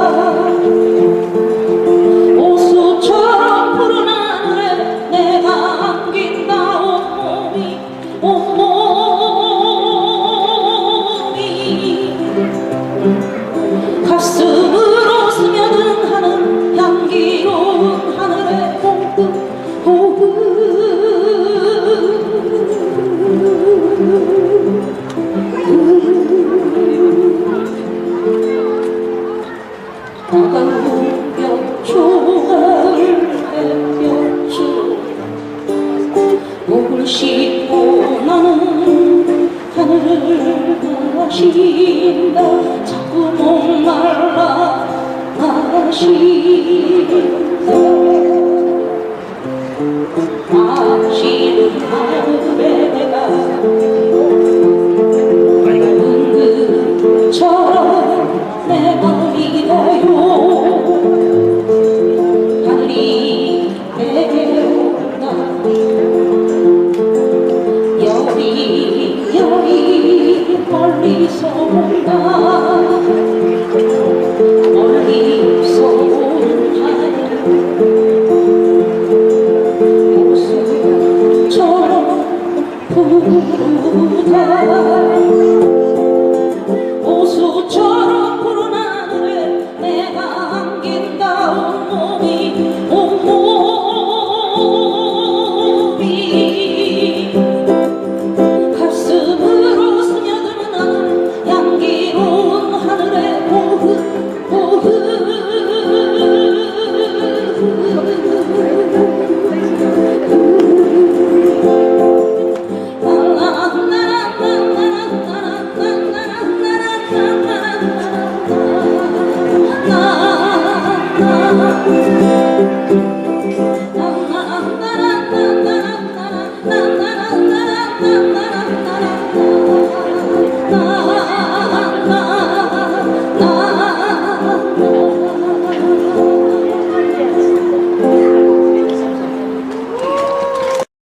嗯 싶고 나는 하늘을 바라신다 자꾸 목말라 바라신다 아시는 할배가 은근처럼 내 맘이 돼요. 아